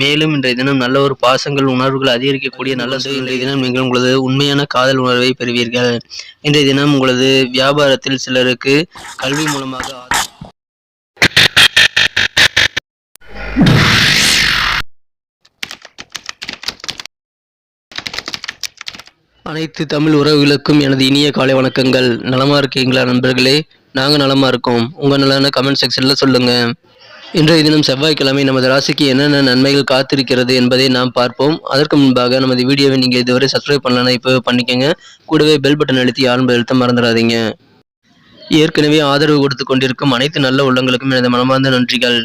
மேலும் இன்றைய தினம் நல்ல ஒரு பாசங்கள் உணர்வுகள் அதிகரிக்கக்கூடிய நல்ல இன்றைய தினம் நீங்கள் உங்களது உண்மையான காதல் உணர்வை பெறுவீர்கள். இன்றைய தினம் உங்களது வியாபாரத்தில் சிலருக்கு கல்வி மூலமாக அனைத்து தமிழ் உறவுகளுக்கும் எனது இனிய காலை வணக்கங்கள். நலமா இருக்கீங்களா நண்பர்களே? நாங்க நலமா இருக்கோம். உங்க நலன கமெண்ட் செக்ஷன்ல சொல்லுங்க. இன்றைய தினம் செவ்வாய்க்கிழமை நமது ராசிக்கு என்னென்ன நன்மைகள் காத்திருக்கிறது என்பதை நாம் பார்ப்போம். அதற்கு முன்பாக நமது வீடியோவை நீங்கள் இதுவரை சப்ஸ்கிரைப் பண்ணலன்னா இப்போ பண்ணிக்கோங்க. கூடவே பெல் பட்டன் அழுத்தி ஆரம்ப எழுத்த மறந்துடாதீங்க ஏற்கனவே ஆதரவு கொடுத்து கொண்டிருக்கும் அனைத்து நல்ல உள்ளங்களுக்கும் எனது மனமார்ந்த நன்றிகள்.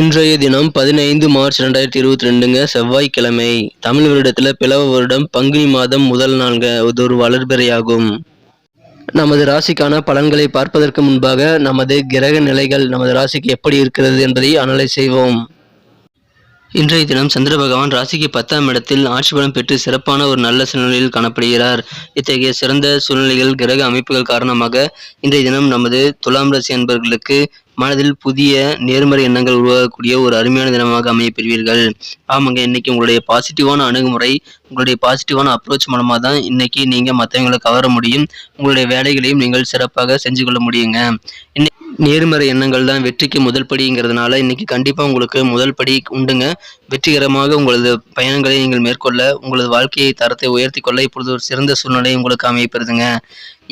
இன்றைய தினம் பதினைந்து மார்ச் ரெண்டாயிரத்தி இருபத்தி ரெண்டுங்க செவ்வாய்க்கிழமை. தமிழ் வருடத்தில் பிளவ வருடம் பங்குனி மாதம் முதல் நாள்ங்க. இது ஒரு வளர்பிறையாகும். நமது ராசிக்கான பலன்களை பார்ப்பதற்கு முன்பாக நமது கிரக நிலைகள் நமது ராசிக்கு எப்படி இருக்கிறது என்பதை அனலைஸ் செய்வோம். இன்றைய தினம் சந்திர பகவான் ராசிக்கு பத்தாம் இடத்தில் ஆட்சி பலம் பெற்று சிறப்பான ஒரு நல்ல சூழ்நிலையில் காணப்படுகிறார். இத்தகைய சிறந்த சூழ்நிலைகள் கிரக அமைப்புகள் காரணமாக இன்றைய தினம் நமது துலாம் ராசி அன்பர்களுக்கு மனதில் புதிய நேர்மறை எண்ணங்கள் உருவாகக்கூடிய ஒரு அருமையான தினமாக அமையப்பெறுவீர்கள் ஆமாங்க இன்னைக்கு உங்களுடைய பாசிட்டிவான அணுகுமுறை உங்களுடைய பாசிட்டிவான அப்ரோச் மூலமாக தான் இன்னைக்கு நீங்கள் மற்றவங்களை கவர முடியும். உங்களுடைய வேலைகளையும் நீங்கள் சிறப்பாக செஞ்சு கொள்ள முடியுங்க. இன்னை- நேர்மறை எண்ணங்கள் தான் வெற்றிக்கு முதல் படிங்கிறதுனால இன்னைக்கு கண்டிப்பாக உங்களுக்கு முதல் படி உண்டுங்க. வெற்றிகரமாக உங்களது பயணங்களை நீங்கள் மேற்கொள்ள உங்களது வாழ்க்கையை தரத்தை உயர்த்தி கொள்ள இப்பொழுது ஒரு சிறந்த சூழ்நிலை உங்களுக்கு அமையப்பெறுதுங்க.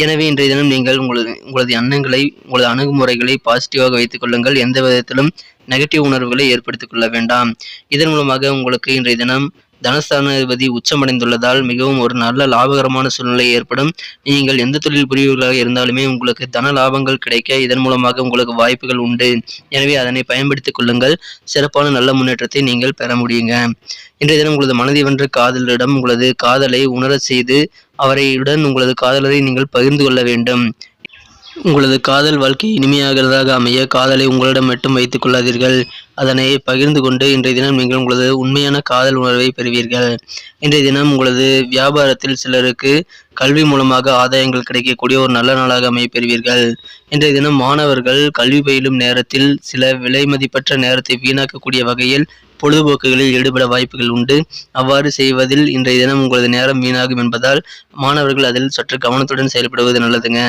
எனவே இன்றைய தினம் நீங்கள் உங்களது உங்களது எண்ணங்களை உங்களது அணுகுமுறைகளை பாசிட்டிவாக வைத்துக் கொள்ளுங்கள். எந்த விதத்திலும் நெகட்டிவ் உணர்வுகளை ஏற்படுத்திக் கொள்ள வேண்டாம். இதன் மூலமாக உங்களுக்கு இன்றைய தினம் தனஸ்தானாதிபதி உச்சமடைந்துள்ளதால் மிகவும் ஒரு நல்ல லாபகரமான சூழ்நிலை ஏற்படும். நீங்கள் எந்த தொழில் புரிவர்களாக இருந்தாலுமே உங்களுக்கு தன லாபங்கள் கிடைக்க இதன் மூலமாக உங்களுக்கு வாய்ப்புகள் உண்டு. எனவே அதனை பயன்படுத்திக் கொள்ளுங்கள். சிறப்பான நல்ல முன்னேற்றத்தை நீங்கள் பெற முடியுங்க. இன்றைய தினம் உங்களது மனதை வென்ற காதலரிடம் உங்களது காதலை உணரச் செய்து அவரையுடன் உங்களது காதலரை நீங்கள் பகிர்ந்து கொள்ள வேண்டும். உங்களது காதல் வாழ்க்கை இனிமையாகிறதாக அமைய காதலை உங்களிடம் மட்டும் வைத்துக் கொள்ளாதீர்கள். அதனை பகிர்ந்து கொண்டு இன்றைய தினம் நீங்கள் உங்களது உண்மையான காதல் உணர்வை பெறுவீர்கள். இன்றைய தினம் உங்களது வியாபாரத்தில் சிலருக்கு கல்வி மூலமாக ஆதாயங்கள் கிடைக்கக்கூடிய ஒரு நல்ல நாளாக அமைய பெறுவீர்கள் இன்றைய தினம் மாணவர்கள் கல்வி பயிலும் நேரத்தில் சில விலை மதிப்பற்ற நேரத்தை வீணாக்கக்கூடிய வகையில் பொழுதுபோக்குகளில் ஈடுபட வாய்ப்புகள் உண்டு. அவ்வாறு செய்வதில் இன்றைய தினம் உங்களது நேரம் வீணாகும் என்பதால் மாணவர்கள் அதில் சற்று கவனத்துடன் செயல்படுவது நல்லதுங்க.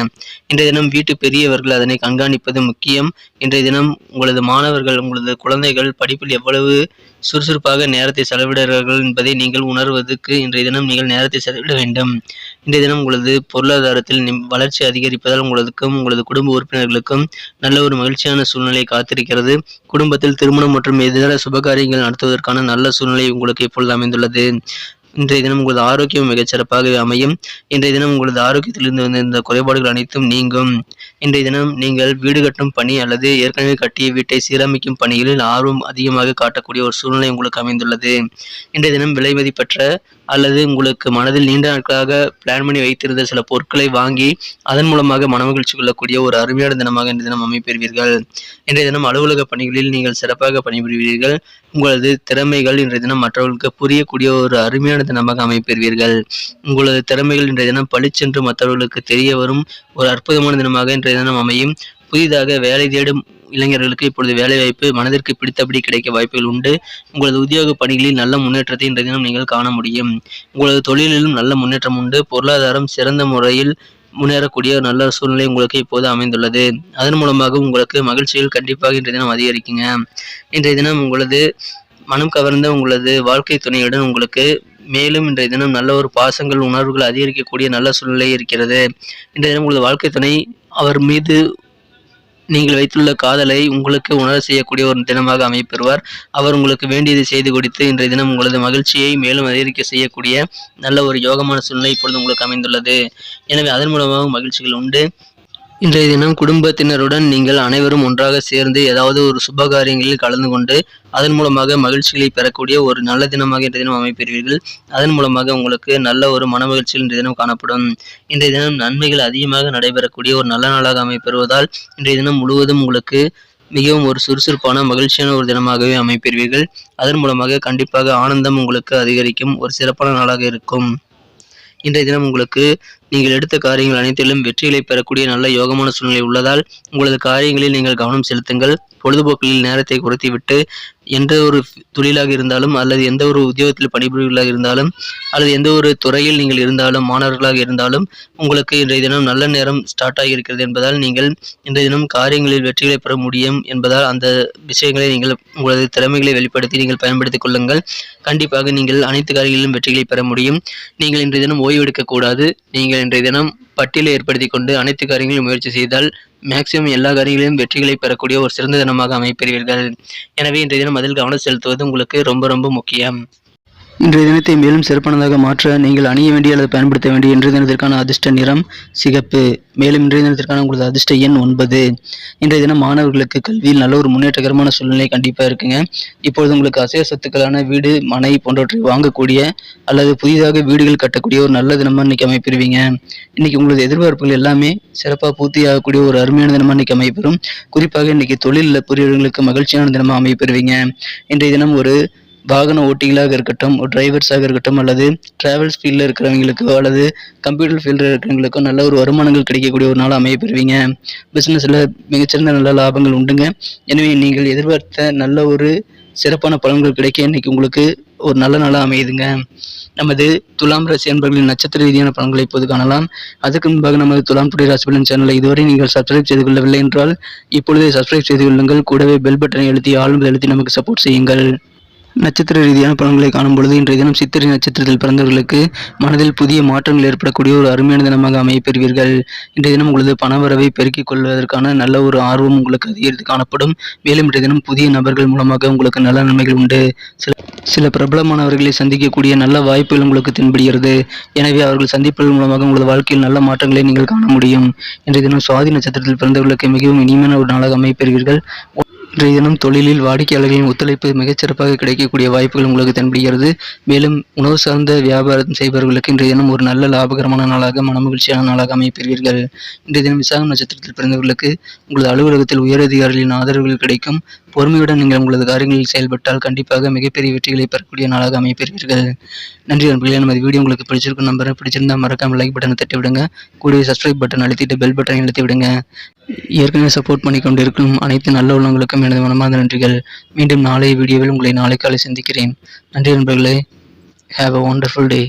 இன்றைய தினம் வீட்டு பெரியவர்கள் அதனை கண்காணிப்பது முக்கியம். இன்றைய தினம் உங்களது மாணவர்கள் உங்களது குழந்தைகள் படிப்பில் எவ்வளவு சுறுசுறுப்பாக நேரத்தை செலவிடுகிறார்கள் என்பதை நீங்கள் உணர்வதற்கு இன்றைய தினம் நீங்கள் நேரத்தை செலவிட வேண்டும். இன்றைய தினம் உங்களது பொருளாதாரத்தில் வளர்ச்சி அதிகரிப்பதால் உங்களுக்கும் உங்களது குடும்ப உறுப்பினர்களுக்கும் நல்ல ஒரு மகிழ்ச்சியான சூழ்நிலை காத்திருக்கிறது. குடும்பத்தில் திருமணம் மற்றும் எதிர சுபகாரியங்கள் நடத்துவதற்கான நல்ல சூழ்நிலை உங்களுக்கு இப்பொழுது அமைந்துள்ளது. இன்றைய தினம் உங்களது ஆரோக்கியம் மிகச்சிறப்பாக அமையும். இன்றைய தினம் உங்களது ஆரோக்கியத்திலிருந்து வந்த இந்த குறைபாடுகள் அனைத்தும் நீங்கும். இன்றைய தினம் நீங்கள் வீடு கட்டும் பணி அல்லது ஏற்கனவே கட்டிய வீட்டை சீரமைக்கும் பணிகளில் ஆர்வம் அதிகமாக காட்டக்கூடிய ஒரு சூழ்நிலை உங்களுக்கு அமைந்துள்ளது. இன்றைய தினம் விலைமதிப்பற்ற அல்லது உங்களுக்கு மனதில் நீண்ட நாட்களாக பிளான் பண்ணி வைத்திருந்த சில பொருட்களை வாங்கி அதன் மூலமாக மனமகிழ்ச்சி கொள்ளக்கூடிய ஒரு அருமையான தினமாக இன்றைய தினம் அமைப்பெறுவீர்கள். இன்றைய தினம் அலுவலக பணிகளில் நீங்கள் சிறப்பாக பணிபுரிவீர்கள். உங்களது திறமைகள் இன்றைய தினம் மற்றவர்களுக்கு புரியக்கூடிய ஒரு அருமையான தினமாக அமைப்பெறுவீர்கள். உங்களது திறமைகள் இன்றைய தினம் பளிச்சென்று மற்றவர்களுக்கு தெரிய வரும் ஒரு அற்புதமான தினமாக இன்றைய தினம் அமையும். புதிதாக வேலை தேடும் இளைஞர்களுக்கு இப்பொழுது வேலைவாய்ப்பு மனதிற்கு பிடித்தபடி கிடைக்க வாய்ப்புகள் உண்டு. உங்களது உத்தியோக பணிகளில் நல்ல முன்னேற்றத்தை இன்றைய தினம் நீங்கள் காண முடியும். உங்களது தொழிலிலும் நல்ல முன்னேற்றம் உண்டு. பொருளாதாரம் சிறந்த முறையில் முன்னேறக்கூடிய ஒரு நல்ல சூழ்நிலை உங்களுக்கு இப்போது அமைந்துள்ளது. அதன் மூலமாக உங்களுக்கு மகிழ்ச்சிகள் கண்டிப்பாக இன்றைய தினம் அதிகரிக்குங்க. இன்றைய தினம் உங்களது மனம் கவர்ந்த உங்களது வாழ்க்கை துணையுடன் உங்களுக்கு மேலும் இன்றைய தினம் நல்ல ஒரு பாசங்கள் உணர்வுகள் அதிகரிக்கக்கூடிய நல்ல சூழ்நிலை இருக்கிறது. இன்றைய தினம் உங்களது வாழ்க்கை துணை அவர் மீது நீங்கள் வைத்துள்ள காதலை உங்களுக்கு உணர செய்யக்கூடிய ஒரு தினமாக அமைப்பெறுவார். அவர் உங்களுக்கு வேண்டியதை செய்து கொடுத்து இன்றைய தினம் உங்களது மகிழ்ச்சியை மேலும் அதிகரிக்க செய்யக்கூடிய நல்ல ஒரு யோகமான சூழ்நிலை இப்பொழுது உங்களுக்கு அமைந்துள்ளது. எனவே அதன் மூலமாக மகிழ்ச்சிகள் உண்டு. இன்றைய தினம் குடும்பத்தினருடன் நீங்கள் அனைவரும் ஒன்றாக சேர்ந்து ஏதாவது ஒரு சுப காரியங்களில் கலந்து கொண்டு அதன் மூலமாக மகிழ்ச்சிகளை பெறக்கூடிய ஒரு நல்ல தினமாக இன்றைய தினம் அமைப்பெறுவீர்கள் அதன் மூலமாக உங்களுக்கு நல்ல ஒரு மனமகிழ்ச்சியில் இன்றைய தினம் காணப்படும். இன்றைய தினம் நன்மைகள் அதிகமாக நடைபெறக்கூடிய ஒரு நல்ல நாளாக அமைப்பெறுவதால் இன்றைய தினம் முழுவதும் உங்களுக்கு மிகவும் ஒரு சுறுசுறுப்பான மகிழ்ச்சியான ஒரு தினமாகவே அமைப்பெறுவீர்கள் அதன் மூலமாக கண்டிப்பாக ஆனந்தம் உங்களுக்கு அதிகரிக்கும் ஒரு சிறப்பான நாளாக இருக்கும். இன்றைய தினம் உங்களுக்கு நீங்கள் எடுத்த காரியங்கள் அனைத்திலும் வெற்றிகளை பெறக்கூடிய நல்ல யோகமான சூழ்நிலை உள்ளதால் உங்களது காரியங்களில் நீங்கள் கவனம் செலுத்துங்கள். பொழுதுபோக்குகளில் நேரத்தை குறைத்துவிட்டு எந்த ஒரு தொழிலாக இருந்தாலும் அல்லது எந்த ஒரு உத்தியோகத்தில் பணிபுரிவர்களாக இருந்தாலும் அல்லது எந்த ஒரு துறையில் நீங்கள் இருந்தாலும் மாணவர்களாக இருந்தாலும் உங்களுக்கு இன்றைய தினம் நல்ல நேரம் ஸ்டார்ட் ஆகியிருக்கிறது என்பதால் நீங்கள் இன்றைய தினம் காரியங்களில் வெற்றிகளை பெற முடியும் என்பதால் அந்த விஷயங்களை நீங்கள் உங்களது திறமைகளை வெளிப்படுத்தி நீங்கள் பயன்படுத்திக் கொள்ளுங்கள். கண்டிப்பாக நீங்கள் அனைத்து காரியங்களிலும் வெற்றிகளை பெற முடியும். நீங்கள் இன்றைய தினம் ஓய்வெடுக்கக்கூடாது நீங்கள் நீங்கள் இன்றைய தினம் பட்டியலை ஏற்படுத்தி கொண்டு அனைத்து காரியங்களையும் முயற்சி செய்தால் மேக்சிமம் எல்லா காரியங்களிலும் வெற்றிகளை பெறக்கூடிய ஒரு சிறந்த தினமாக அமைப்பெறுவீர்கள். எனவே இன்றைய தினம் அதில் கவனம் செலுத்துவது உங்களுக்கு ரொம்ப ரொம்ப முக்கியம். இன்றைய தினத்தை மேலும் சிறப்பானதாக மாற்ற நீங்கள் அணிய வேண்டிய அல்லது பயன்படுத்த வேண்டிய இன்றைய தினத்திற்கான அதிர்ஷ்ட நிறம் சிகப்பு. மேலும் இன்றைய தினத்திற்கான உங்களது அதிர்ஷ்ட எண் ஒன்பது. இன்றைய தினம் மாணவர்களுக்கு கல்வியில் நல்ல ஒரு முன்னேற்றகரமான சூழ்நிலை கண்டிப்பாக இருக்குங்க. இப்பொழுது உங்களுக்கு அசைய சொத்துக்களான வீடு மனை போன்றவற்றை வாங்கக்கூடிய அல்லது புதிதாக வீடுகள் கட்டக்கூடிய ஒரு நல்ல தினமாக இன்னைக்கு அமைப்பிருவீங்க. இன்னைக்கு உங்களது எதிர்பார்ப்புகள் எல்லாமே சிறப்பாக பூர்த்தியாகக்கூடிய ஒரு அருமையான தினமாக இன்னைக்கு அமைப்பெறும் குறிப்பாக இன்னைக்கு தொழிலில் புரியவர்களுக்கு மகிழ்ச்சியான தினமாக அமைப்பெறுவீங்க இன்றைய தினம் ஒரு வாகன ஓட்டிகளாக இருக்கட்டும் ஒரு டிரைவர்ஸாக இருக்கட்டும் அல்லது டிராவல்ஸ் ஃபீல்டில் இருக்கிறவங்களுக்கோ அல்லது கம்ப்யூட்டர் ஃபீல்டில் இருக்கிறவங்களுக்கோ நல்ல ஒரு வருமானங்கள் கிடைக்கக்கூடிய ஒரு நாள் அமைய பெறுவீங்க பிஸ்னஸில் மிகச்சிறந்த நல்ல லாபங்கள் உண்டுங்க. எனவே நீங்கள் எதிர்பார்த்த நல்ல ஒரு சிறப்பான பலன்கள் கிடைக்க இன்னைக்கு உங்களுக்கு ஒரு நல்ல நாளாக அமையுதுங்க. நமது துலாம் ராசி அன்பர்களின் நட்சத்திர ரீதியான பலன்களை இப்போது காணலாம். அதுக்கு முன்பாக நமது துலாம் டுடே ராசி பலன் சேனலை இதுவரை நீங்கள் சப்ஸ்கிரைப் செய்து கொள்ளவில்லை என்றால் இப்பொழுதே சப்ஸ்கிரைப் செய்து கொள்ளுங்கள். கூடவே பெல் பட்டனை எழுத்தி ஆளும் எழுத்தி நமக்கு சப்போர்ட் செய்யுங்கள். நட்சத்திர ரீதியான பலன்களை காணும் பொழுது இன்றைய தினம் சித்திரை நட்சத்திரத்தில் பிறந்தவர்களுக்கு மனதில் புதிய மாற்றங்கள் ஏற்படக்கூடிய ஒரு அருமையான தினமாக அமையப்பெறுவீர்கள் இன்றைய தினம் உங்களது பணவரவை பெருக்கிக் கொள்வதற்கான நல்ல ஒரு ஆர்வம் உங்களுக்கு அதிகரித்து காணப்படும். மேலும் இன்றைய தினம் புதிய நபர்கள் மூலமாக உங்களுக்கு நல்ல நன்மைகள் உண்டு. சில சில பிரபலமானவர்களை சந்திக்கக்கூடிய நல்ல வாய்ப்புகள் உங்களுக்கு தென்படுகிறது. எனவே அவர்கள் சந்திப்பதன் மூலமாக உங்களது வாழ்க்கையில் நல்ல மாற்றங்களை நீங்கள் காண முடியும். இன்றைய தினம் சுவாதி நட்சத்திரத்தில் பிறந்தவர்களுக்கு மிகவும் இனிமையான ஒரு நாளாக அமைப்பெறுவீர்கள் இன்றைய தினம் தொழிலில் வாடிக்கையாளர்களின் ஒத்துழைப்பு மிகச்சிறப்பாக கிடைக்கக்கூடிய வாய்ப்புகள் உங்களுக்கு தென்படுகிறது. மேலும் உணவு சார்ந்த வியாபாரம் செய்பவர்களுக்கு இன்றைய தினம் ஒரு நல்ல லாபகரமான நாளாக மனமகிழ்ச்சியான நாளாக அமைப்பீர்கள் இன்றைய தினம் விசாகம் நட்சத்திரத்தில் பிறந்தவர்களுக்கு உங்களது அலுவலகத்தில் உயரதிகாரிகளின் ஆதரவுகள் கிடைக்கும். பொறுமையுடன் நீங்கள் உங்களது காரியங்களில் செயல்பட்டால் கண்டிப்பாக மிகப்பெரிய வெற்றிகளை பெறக்கூடிய நாளாக அமைப்பீர்கள். நன்றி நண்பர்களே நமது வீடியோ உங்களுக்கு பிடிச்சிருக்கும் நம்பரை பிடிச்சிருந்தா மறக்காம லைக் பட்டனை தட்டி விடுங்க கூடவே சப்ஸ்கிரைப் பட்டன் அழுத்திட்டு பெல் பட்டனை அழுத்தி விடுங்க ஏற்கனவே சப்போர்ட் பண்ணி கொண்டிருக்கும் அனைத்து நல்ல உள்ளவங்களுக்கும் எனது மனமார்ந்த நன்றிகள். மீண்டும் நாளைய வீடியோவில் உங்களை நாளை காலை சந்திக்கிறேன். நன்றி நண்பர்களே ஹாவ் அ ஒண்டர்ஃபுல் டே